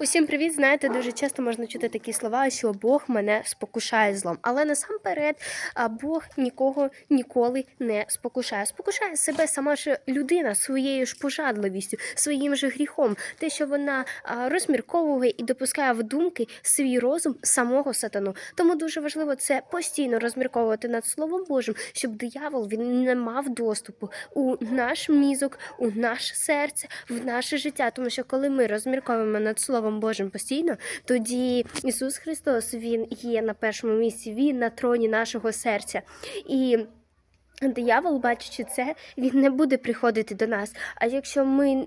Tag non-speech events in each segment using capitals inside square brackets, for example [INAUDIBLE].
Усім привіт! Знаєте, дуже часто можна чути такі слова, що Бог мене спокушає злом. Але насамперед Бог нікого ніколи не спокушає. Спокушає себе сама ж людина своєю ж пожадливістю, своїм же гріхом, те, що вона розмірковує і допускає в думки свій розум самого сатану. Тому дуже важливо це постійно розмірковувати над Словом Божим, щоб диявол він не мав доступу у наш мізок, у наше серце, в наше життя. Тому що коли ми розмірковуємо над Словом Божим постійно, тоді Ісус Христос Він є на першому місці, Він на троні нашого серця. І диявол, бачачи це, він не буде приходити до нас. А якщо ми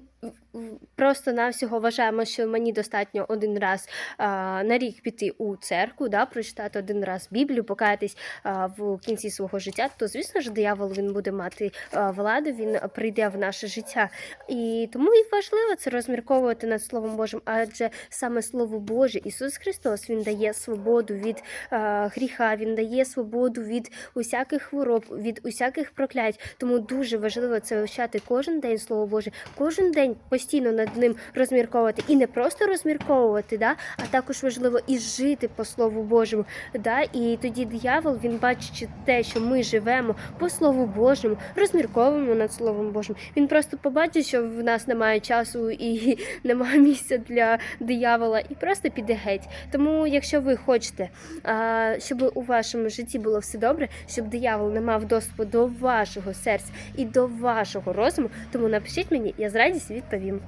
просто навсього вважаємо, що мені достатньо один раз а, на рік піти у церкву, да, прочитати один раз Біблію, покаятись а, в кінці свого життя, то звісно ж диявол він буде мати а, владу, він прийде в наше життя. І тому і важливо це розмірковувати над Словом Божим, адже саме Слово Боже, Ісус Христос, Він дає свободу від а, гріха, Він дає свободу від усяких хвороб, від усяких проклять. Тому дуже важливо це вивчати кожен день Слово Боже, кожен день постійно над ним розмірковувати і не просто розмірковувати, да, а також важливо і жити по Слову Божому. Да, і тоді диявол, він бачачи те, що ми живемо по Слову Божому, розмірковуємо над Словом Божим. Він просто побачить, що в нас немає часу і [LAUGHS] немає місця для диявола, і просто піде геть. Тому, якщо ви хочете, щоб у вашому житті було все добре, щоб диявол не мав доступу до вашого серця і до вашого розуму, тому напишіть мені, я з радістю відповім.